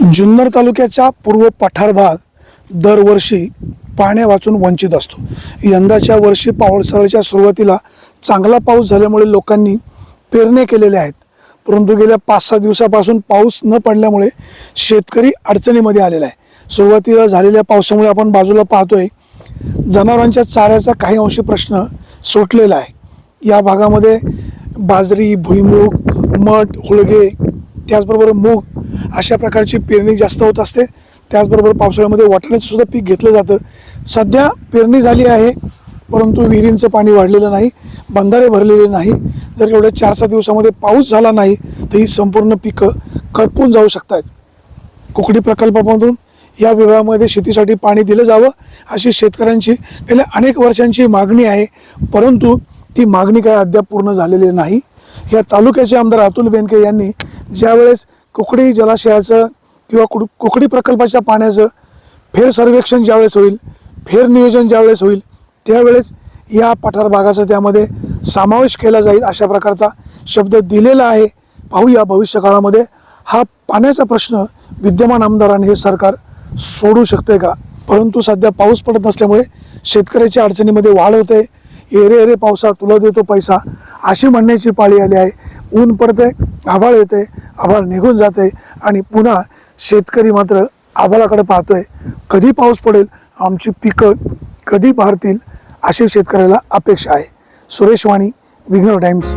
जुन्नर तालुक्याचा पूर्व पठार भाग दरवर्षी पाण्या वाचून वंचित असतो. यंदाच्या वर्षी पावसाळ्याच्या सुरुवातीला चांगला पाऊस झाल्यामुळे लोकांनी पेरण्या केलेल्या आहेत. परंतु गेल्या पाच सहा दिवसापासून पाऊस न पडल्यामुळे शेतकरी अडचणीमध्ये आलेला आहे. सुरुवातीला झालेल्या पावसामुळे आपण बाजूला पाहतोय जनावरांच्या चाऱ्याचा काही अंशी प्रश्न सुटलेला आहे. या भागामध्ये बाजरी भुईमूग मठ हुळगे त्याचबरोबर मूग अशा प्रकारची पेरणी जास्त होत असते. त्याचबरोबर पावसाळ्यामध्ये वाटाण्याचं सुद्धा पीक घेतलं जातं. सध्या पेरणी झाली आहे परंतु विहिरींचं पाणी वाढलेलं नाही बंधारे भरलेले नाही. जर एवढ्या चार सहा दिवसामध्ये पाऊस झाला नाही तर ही संपूर्ण पिकं करपून जाऊ शकतात कुकडी प्रकल्पामधून या विभागामध्ये शेतीसाठी पाणी दिलं जावं अशी शेतकऱ्यांची गेल्या अनेक वर्षांची मागणी आहे. परंतु ती मागणी काय अद्याप पूर्ण झालेली नाही. या तालुक्याचे आमदार अतुल बेनके यांनी ज्यावेळेस कुकडी जलाशयाचं किंवा कुड कुकडी प्रकल्पाच्या पाण्याचं फेर सर्वेक्षण ज्यावेळेस होईल फेर नियोजन ज्यावेळेस होईल त्यावेळेस या पठार भागाचा त्यामध्ये समावेश केला जाईल अशा प्रकारचा शब्द दिलेला आहे. पाहूया भविष्य काळामध्ये हा पाण्याचा प्रश्न विद्यमान आमदारांनी हे सरकार सोडू शकते का? परंतु सध्या पाऊस पडत नसल्यामुळे शेतकऱ्याच्या अडचणीमध्ये वाढ होते. एरे एरे पावसा तुला देतो पैसा अशी म्हणण्याची पाळी आली आहे. ऊन पडते आभाळ येते आभाळ निघून जाते आणि पुन्हा शेतकरी मात्र आभाळाकडे पाहतोय. कधी पाऊस पडेल आमची पिकं कधी भारतील अशी शेतकऱ्याला अपेक्षा आहे. सुरेश वाणी विघ्न टाइम्स.